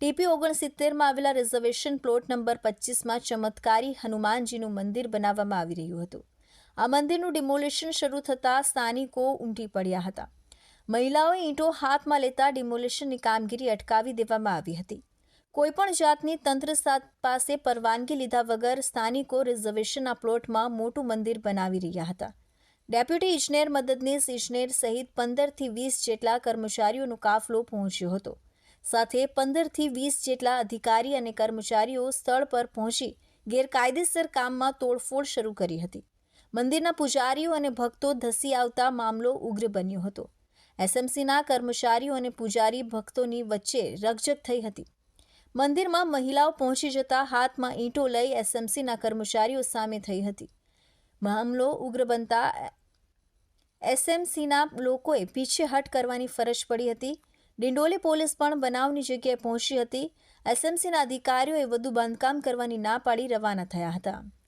TP ઓગણસિત્તેરમાં આવેલા reservation plot number પચીસમાં ચમત્કારી હનુમાનજીનું મંદિર બનાવવામાં આવી રહ્યું હતું. આ મંદિરનું ડિમોલિશન શરૂ થતાં સ્થાનિકો ઉમટી પડ્યા હતા. મહિલાઓએ ઈંટો હાથમાં લેતા ડિમોલિશનની કામગીરી અટકાવી દેવામાં આવી હતી. કોઈપણ જાતની તંત્ર પાસે પરવાનગી લીધા વગર સ્થાનિકો રિઝર્વેશનના પ્લોટમાં મોટું મંદિર બનાવી રહ્યા હતા. ડેપ્યુટી ઇજનેર મદદનીશ ઇજનેર સહિત પંદરથી વીસ જેટલા કર્મચારીઓનો કાફલો પહોંચ્યો હતો. સાથે પંદરથી વીસ જેટલા અધિકારી અને કર્મચારીઓ સ્થળ પર પહોંચી ગેરકાયદેસર કામમાં તોડફોડ શરૂ કરી હતી. મંદિરના પૂજારીઓ અને ભક્તો ધસી આવતા મામલો ઉગ્ર બન્યો હતો. એસએમસીના કર્મચારીઓ અને પૂજારી ભક્તોની વચ્ચે રકઝક થઈ હતી. મંદિરમાં મહિલાઓ પહોંચી જતા હાથમાં ઈંટો લઈ એસએમસીના કર્મચારીઓ સામે થઈ હતી. મામલો ઉગ્ર બનતા એસએમસીના લોકોએ પીછેહટ કરવાની ફરજ પડી હતી. ડિંડોલી પોલીસ પણ બનાવની જગ્યાએ પહોંચી હતી. એસએમસીના અધિકારીઓએ વધુ બાંધકામ કરવાની ના પાડી રવાના થયા હતા.